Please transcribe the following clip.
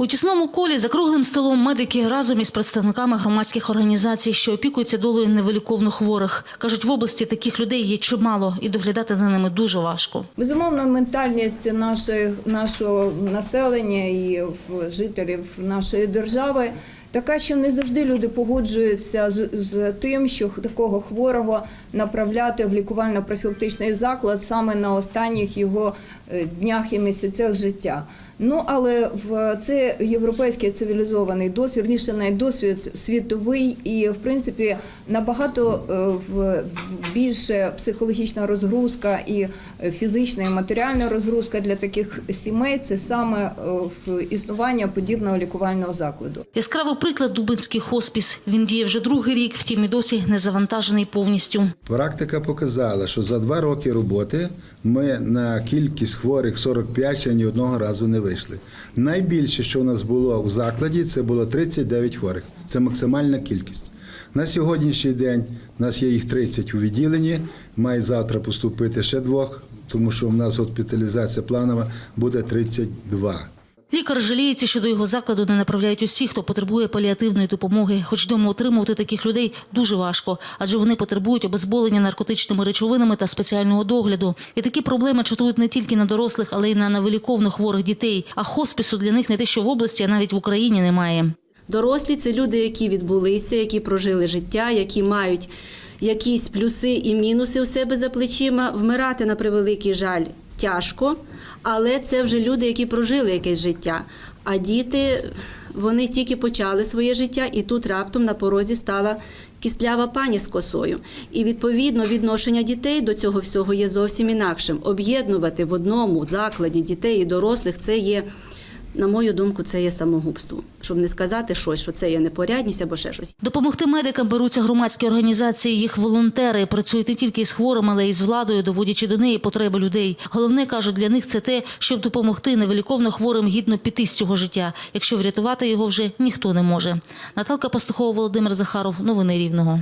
У тісному колі за круглим столом медики разом із представниками громадських організацій, що опікуються долею невиліковно хворих. Кажуть, в області таких людей є чимало, і доглядати за ними дуже важко. Безумовно, ментальність наших нашого населення і жителів нашої держави така, що не завжди люди погоджуються з, з тим, що такого хворого направляти в лікувально-профілактичний заклад саме на останніх його е, днях і місяцях життя. Ну але в це європейський цивілізований досвід, вірніше навіть досвід світовий, і в принципі набагато е, в більше психологічна розгрузка і е, фізична і матеріальна розгрузка для таких сімей це саме в існування подібного лікувального закладу. Яскравий приклад Дубинський хоспіс. Він діє вже другий рік, втім і досі не завантажений повністю. Практика показала, що за два роки роботи ми на кількість хворих 45 ще ні одного разу не вийшли. Найбільше, що у нас було у закладі, це було 39 хворих. Це максимальна кількість. На сьогоднішній день у нас є їх 30 у відділенні, має завтра поступити ще двох, тому що у нас госпіталізація планова буде 32. Лікар жаліється, що до його закладу не направляють усіх, хто потребує паліативної допомоги. Хоч вдома отримувати таких людей дуже важко, адже вони потребують обезболення наркотичними речовинами та спеціального догляду. І такі проблеми чатують не тільки на дорослих, але й на невиліковно хворих дітей. А хоспісу для них не те, що в області, а навіть в Україні немає. Дорослі це люди, які відбулися, які прожили життя, які мають якісь плюси і мінуси у себе за плечима. Вмирати на превеликий жаль тяжко, але це вже люди, які прожили якесь життя. А діти вони тільки почали своє життя, і тут раптом на порозі стала кістлява пані з косою. І відповідно відношення дітей до цього всього є зовсім інакшим. Об'єднувати в одному закладі дітей і дорослих це є. На мою думку, це є самогубство, щоб не сказати щось, що це є непорядність або ще щось. Допомогти медикам беруться громадські організації, їх волонтери працюють не тільки з хворими, але й з владою, доводячи до неї потреби людей. Головне кажуть, для них це те, щоб допомогти невиліковно хворим гідно піти з цього життя, якщо врятувати його вже ніхто не може. Наталка Пастухова, Володимир Захаров. Новини Рівного.